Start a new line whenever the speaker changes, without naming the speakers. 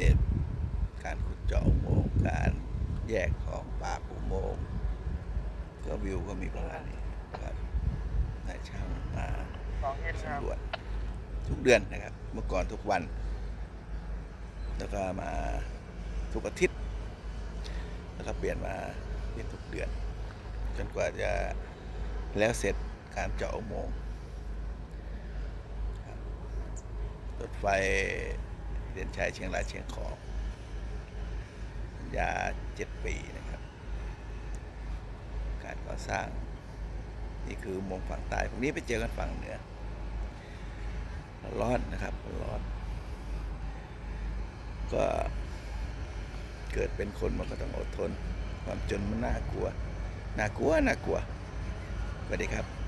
เด
ตการขุดเจาะอุโมงค์การแยกของปากอุโมงค์ก็วิวก็มีประมาณนี้ครับนายช่างมา
สำ
รวจทุกเดือนนะครับ เมื่อก่อนทุกวัน แล้วก็มาทุกอาทิตย์ แล้วก็เปลี่ยนมาเป็นทุกเดือน จนกว่าจะแล้วเสร็จการเจาะอุโมงค์รถไฟ เด่นชัยเชียงรายเชียงของสัญญาเจ็ดปีนะครับ การก่อสร้าง นี่คืออุมงฝั่งใต้พรุ่งนี้ไปเจอกันฝั่งเหนือร้อนนะครับร้อนก็เกิดเป็นคนมันก็ต้องอดทน ความจนมันน่ากลัว น่ากลัว น่ากลัวสวัสดีครับ